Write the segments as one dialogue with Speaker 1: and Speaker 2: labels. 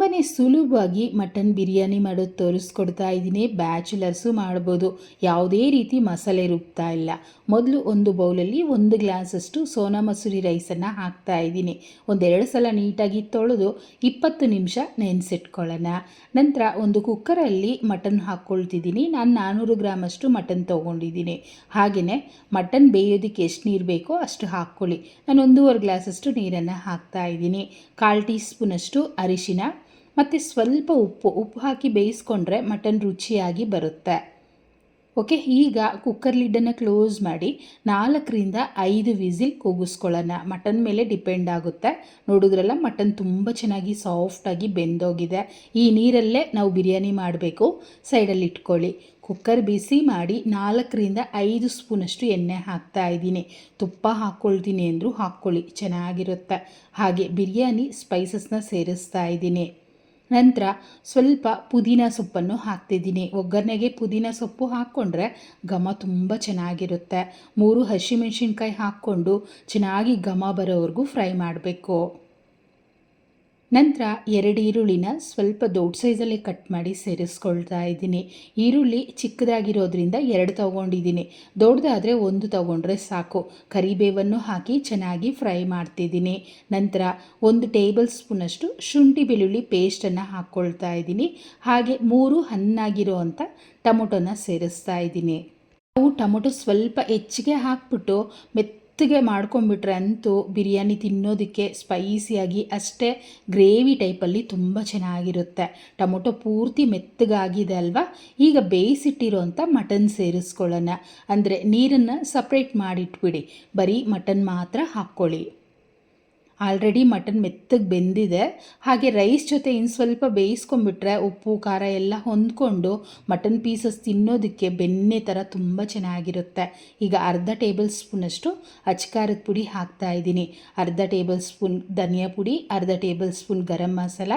Speaker 1: ತುಂಬಾ ಸುಲಭವಾಗಿ ಮಟನ್ ಬಿರಿಯಾನಿ ಮಾಡೋದು ತೋರಿಸ್ಕೊಡ್ತಾ ಇದ್ದೀನಿ. ಬ್ಯಾಚುಲರ್ಸು ಮಾಡ್ಬೋದು. ಯಾವುದೇ ರೀತಿ ಮಸಾಲೆ ರುಬ್ತಾ ಇಲ್ಲ. ಮೊದಲು ಒಂದು ಬೌಲಲ್ಲಿ ಒಂದು ಗ್ಲಾಸಷ್ಟು ಸೋನಾ ಮಸೂರಿ ರೈಸನ್ನು ಹಾಕ್ತಾ ಇದ್ದೀನಿ. ಒಂದೆರಡು ಸಲ ನೀಟಾಗಿ ತೊಳೆದು ಇಪ್ಪತ್ತು ನಿಮಿಷ ನೆನೆಸಿಟ್ಕೊಳ್ಳೋಣ. ನಂತರ ಒಂದು ಕುಕ್ಕರಲ್ಲಿ ಮಟನ್ ಹಾಕ್ಕೊಳ್ತಿದ್ದೀನಿ. ನಾನು ನಾನ್ನೂರು ಗ್ರಾಮಷ್ಟು ಮಟನ್ ತೊಗೊಂಡಿದ್ದೀನಿ. ಹಾಗೆಯೇ ಮಟನ್ ಬೇಯೋದಕ್ಕೆ ಎಷ್ಟು ನೀರು ಬೇಕೋ ಅಷ್ಟು ಹಾಕ್ಕೊಳ್ಳಿ. ನಾನು ಒಂದೂವರೆ ಗ್ಲಾಸಷ್ಟು ನೀರನ್ನು ಹಾಕ್ತಾ ಇದ್ದೀನಿ. ಕಾಲು ಟೀ ಸ್ಪೂನಷ್ಟು ಅರಿಶಿನ ಮತ್ತು ಸ್ವಲ್ಪ ಉಪ್ಪು ಉಪ್ಪು ಹಾಕಿ ಬೇಯಿಸ್ಕೊಂಡ್ರೆ ಮಟನ್ ರುಚಿಯಾಗಿ ಬರುತ್ತೆ. ಓಕೆ, ಈಗ ಕುಕ್ಕರ್ ಲಿಡ್ಡನ್ನು ಕ್ಲೋಸ್ ಮಾಡಿ ನಾಲ್ಕರಿಂದ ಐದು ವಿಸಿಲ್ ಕೂಗಿಸ್ಕೊಳ್ಳೋಣ. ಮಟನ್ ಮೇಲೆ ಡಿಪೆಂಡ್ ಆಗುತ್ತೆ. ನೋಡಿದ್ರಲ್ಲ, ಮಟನ್ ತುಂಬ ಚೆನ್ನಾಗಿ ಸಾಫ್ಟಾಗಿ ಬೆಂದೋಗಿದೆ. ಈ ನೀರಲ್ಲೇ ನಾವು ಬಿರಿಯಾನಿ ಮಾಡಬೇಕು. ಸೈಡಲ್ಲಿ ಇಟ್ಕೊಳ್ಳಿ. ಕುಕ್ಕರ್ ಬಿಸಿ ಮಾಡಿ ನಾಲ್ಕರಿಂದ ಐದು ಸ್ಪೂನಷ್ಟು ಎಣ್ಣೆ ಹಾಕ್ತಾ ಇದ್ದೀನಿ. ತುಪ್ಪ ಹಾಕ್ಕೊಳ್ತೀನಿ ಅಂದರೂ ಹಾಕ್ಕೊಳ್ಳಿ. ಚೆನ್ನಾಗಿರುತ್ತೆ. ಹಾಗೆ ಬಿರಿಯಾನಿ ಸ್ಪೈಸಸ್ನ ಸೇರಿಸ್ತಾ ಇದ್ದೀನಿ. ನಂತರ ಸ್ವಲ್ಪ ಪುದೀನ ಸೊಪ್ಪನ್ನು ಹಾಕ್ತಿದ್ದೀನಿ. ಒಗ್ಗರಣೆಗೆ ಪುದೀನ ಸೊಪ್ಪು ಹಾಕ್ಕೊಂಡ್ರೆ ಘಮ ತುಂಬ ಚೆನ್ನಾಗಿರುತ್ತೆ. ಮೂರು ಹಸಿಮೆಣ್ಸಿನ್ಕಾಯಿ ಹಾಕ್ಕೊಂಡು ಚೆನ್ನಾಗಿ ಘಮ ಬರೋವರೆಗೂ ಫ್ರೈ ಮಾಡಬೇಕು. ನಂತರ ಎರಡು ಈರುಳ್ಳಿನ ಸ್ವಲ್ಪ ದೊಡ್ಡ ಸೈಜಲ್ಲಿ ಕಟ್ ಮಾಡಿ ಸೇರಿಸ್ಕೊಳ್ತಾ ಇದ್ದೀನಿ. ಈರುಳ್ಳಿ ಚಿಕ್ಕದಾಗಿರೋದ್ರಿಂದ ಎರಡು ತೊಗೊಂಡಿದ್ದೀನಿ. ದೊಡ್ಡದಾದರೆ ಒಂದು ತೊಗೊಂಡ್ರೆ ಸಾಕು. ಕರಿಬೇವನ್ನು ಹಾಕಿ ಚೆನ್ನಾಗಿ ಫ್ರೈ ಮಾಡ್ತಿದ್ದೀನಿ. ನಂತರ ಒಂದು ಟೇಬಲ್ ಸ್ಪೂನಷ್ಟು ಶುಂಠಿ ಬೆಳ್ಳುಳ್ಳಿ ಪೇಸ್ಟನ್ನು ಹಾಕ್ಕೊಳ್ತಾ ಇದ್ದೀನಿ. ಹಾಗೆ ಮೂರು ಹಣ್ಣಾಗಿರೋ ಅಂಥ ಟೊಮೊಟೊನ ಸೇರಿಸ್ತಾ ಇದ್ದೀನಿ. ನಾವು ಟೊಮೊಟೊ ಸ್ವಲ್ಪ ಹೆಚ್ಚಿಗೆ ಹಾಕ್ಬಿಟ್ಟು ಮೆತ್ತ ಮೆತ್ತಗೆ ಮಾಡ್ಕೊಂಬಿಟ್ರೆ ಅಂತೂ ಬಿರಿಯಾನಿ ತಿನ್ನೋದಕ್ಕೆ ಸ್ಪೈಸಿಯಾಗಿ ಅಷ್ಟೇ ಗ್ರೇವಿ ಟೈಪಲ್ಲಿ ತುಂಬ ಚೆನ್ನಾಗಿರುತ್ತೆ. ಟೊಮೊಟೊ ಪೂರ್ತಿ ಮೆತ್ತಗಾಗಿದೆ ಅಲ್ವಾ? ಈಗ ಬೇಯಿಸಿಟ್ಟಿರೋಂಥ ಮಟನ್ ಸೇರಿಸ್ಕೊಳ್ಳೋಣ. ಅಂದರೆ ನೀರನ್ನು ಸಪ್ರೇಟ್ ಮಾಡಿಟ್ಬಿಡಿ. ಬರೀ ಮಟನ್ ಮಾತ್ರ ಹಾಕ್ಕೊಳ್ಳಿ. ಆಲ್ರೆಡಿ ಮಟನ್ ಮೆತ್ತಗೆ ಬೆಂದಿದೆ. ಹಾಗೆ ರೈಸ್ ಜೊತೆ ಇನ್ನು ಸ್ವಲ್ಪ ಬೇಯಿಸ್ಕೊಂಬಿಟ್ರೆ ಉಪ್ಪು, ಖಾರ ಎಲ್ಲ ಹೊಂದ್ಕೊಂಡು ಮಟನ್ ಪೀಸಸ್ ತಿನ್ನೋದಕ್ಕೆ ಬೆಣ್ಣೆ ಥರ ತುಂಬ ಚೆನ್ನಾಗಿರುತ್ತೆ. ಈಗ ಅರ್ಧ ಟೇಬಲ್ ಸ್ಪೂನಷ್ಟು ಅಚ್ಕಾರದ ಪುಡಿ ಹಾಕ್ತಾ ಇದ್ದೀನಿ. ಅರ್ಧ ಟೇಬಲ್ ಸ್ಪೂನ್ ಧನಿಯಾ ಪುಡಿ, ಅರ್ಧ ಟೇಬಲ್ ಸ್ಪೂನ್ ಗರಂ ಮಸಾಲ,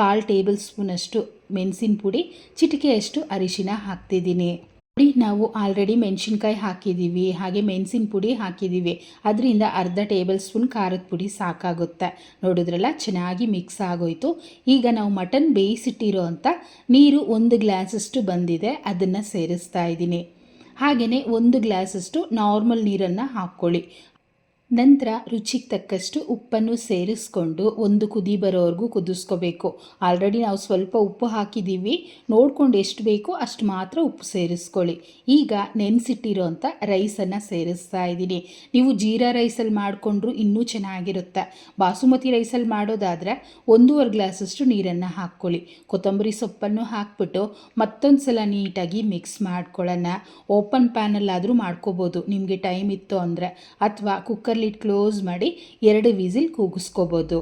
Speaker 1: ಕಾಲು ಟೇಬಲ್ ಸ್ಪೂನಷ್ಟು ಮೆಣಸಿನ ಪುಡಿ, ಚಿಟಿಕೆಯಷ್ಟು ಅರಿಶಿನ ಹಾಕ್ತಿದ್ದೀನಿ. ನೋಡಿ ನಾವು ಆಲ್ರೆಡಿ ಮೆಣಸಿನ್ಕಾಯಿ ಹಾಕಿದ್ದೀವಿ ಹಾಗೆ ಮೆಣಸಿನ ಪುಡಿ ಹಾಕಿದ್ದೀವಿ ಅದರಿಂದ ಅರ್ಧ ಟೇಬಲ್ ಸ್ಪೂನ್ ಖಾರದ ಪುಡಿ ಸಾಕಾಗುತ್ತೆ. ನೋಡಿದ್ರಲ್ಲ, ಚೆನ್ನಾಗಿ ಮಿಕ್ಸ್ ಆಗೋಯ್ತು. ಈಗ ನಾವು ಮಟನ್ ಬೇಯಿಸಿಟ್ಟಿರೋ ಅಂತ ನೀರು ಒಂದು ಗ್ಲಾಸಷ್ಟು ಬಂದಿದೆ, ಅದನ್ನು ಸೇರಿಸ್ತಾ ಇದ್ದೀನಿ. ಹಾಗೆಯೇ ಒಂದು ಗ್ಲಾಸಷ್ಟು ನಾರ್ಮಲ್ ನೀರನ್ನು ಹಾಕ್ಕೊಳ್ಳಿ. ನಂತರ ರುಚಿಗೆ ತಕ್ಕಷ್ಟು ಉಪ್ಪನ್ನು ಸೇರಿಸ್ಕೊಂಡು ಒಂದು ಕುದಿ ಬರೋವರೆಗೂ ಕುದಿಸ್ಕೋಬೇಕು. ಆಲ್ರೆಡಿ ನಾವು ಸ್ವಲ್ಪ ಉಪ್ಪು ಹಾಕಿದ್ದೀವಿ. ನೋಡ್ಕೊಂಡು ಎಷ್ಟು ಬೇಕೋ ಅಷ್ಟು ಮಾತ್ರ ಉಪ್ಪು ಸೇರಿಸ್ಕೊಳ್ಳಿ. ಈಗ ನೆನೆಸಿಟ್ಟಿರೋಂಥ ರೈಸನ್ನು ಸೇರಿಸ್ತಾ ಇದ್ದೀನಿ. ನೀವು ಜೀರಾ ರೈಸಲ್ಲಿ ಮಾಡಿಕೊಂಡ್ರು ಇನ್ನೂ ಚೆನ್ನಾಗಿರುತ್ತೆ. ಬಾಸುಮತಿ ರೈಸಲ್ಲಿ ಮಾಡೋದಾದರೆ ಒಂದೂವರೆ ಗ್ಲಾಸಷ್ಟು ನೀರನ್ನು ಹಾಕ್ಕೊಳ್ಳಿ. ಕೊತ್ತಂಬರಿ ಸೊಪ್ಪನ್ನು ಹಾಕ್ಬಿಟ್ಟು ಮತ್ತೊಂದು ಸಲ ನೀಟಾಗಿ ಮಿಕ್ಸ್ ಮಾಡ್ಕೊಳ್ಳೋಣ. ಓಪನ್ ಪ್ಯಾನಲ್ಲಾದರೂ ಮಾಡ್ಕೋಬೋದು. ನಿಮಗೆ ಟೈಮ್ ಇತ್ತು ಅಂದರೆ. ಅಥವಾ ಕುಕ್ಕರ್ ಲಿಡ್ ಕ್ಲೋಸ್ ಮಾಡಿ ಎರಡು ವಿಸಿಲ್ ಕೂಗಿಸ್ಕೋಬೋದು.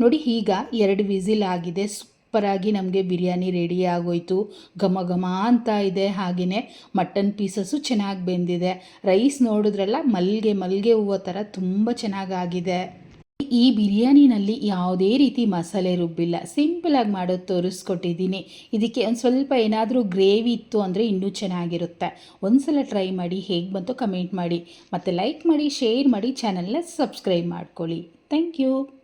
Speaker 1: ನೋಡಿ ಈಗ ಎರಡು ವಿಸಿಲ್ ಆಗಿದೆ. ಸೂಪರಾಗಿ ನಮಗೆ ಬಿರಿಯಾನಿ ರೆಡಿ ಆಗೋಯ್ತು. ಘಮ ಘಮ ಅಂತ ಇದೆ. ಹಾಗೆಯೇ ಮಟನ್ ಪೀಸಸ್ಸು ಚೆನ್ನಾಗಿ ಬೆಂದಿದೆ. ರೈಸ್ ನೋಡಿದ್ರಲ್ಲ ಮಲ್ಲಿಗೆ ಮಲ್ಲಿಗೆ ಹೂವು ಥರ ತುಂಬ ಚೆನ್ನಾಗಾಗಿದೆ. ಈ ಬಿರಿಯಾನಿನಲ್ಲಿ ಯಾವುದೇ ರೀತಿ ಮಸಾಲೆ ರುಬ್ಬಿಲ್ಲ. ಸಿಂಪಲಾಗಿ ಮಾಡೋದು ತೋರಿಸ್ಕೊಟ್ಟಿದ್ದೀನಿ. ಇದಕ್ಕೆ ಒಂದು ಸ್ವಲ್ಪ ಏನಾದರೂ ಗ್ರೇವಿ ಇತ್ತು ಅಂದರೆ ಇನ್ನೂ ಚೆನ್ನಾಗಿರುತ್ತೆ. ಒಂದು ಸಲ ಟ್ರೈ ಮಾಡಿ, ಹೇಗೆ ಬಂತು ಕಮೆಂಟ್ ಮಾಡಿ. ಮತ್ತು ಲೈಕ್ ಮಾಡಿ, ಶೇರ್ ಮಾಡಿ, ಚಾನಲ್ನ ಸಬ್ಸ್ಕ್ರೈಬ್ ಮಾಡ್ಕೊಳ್ಳಿ. Thank you.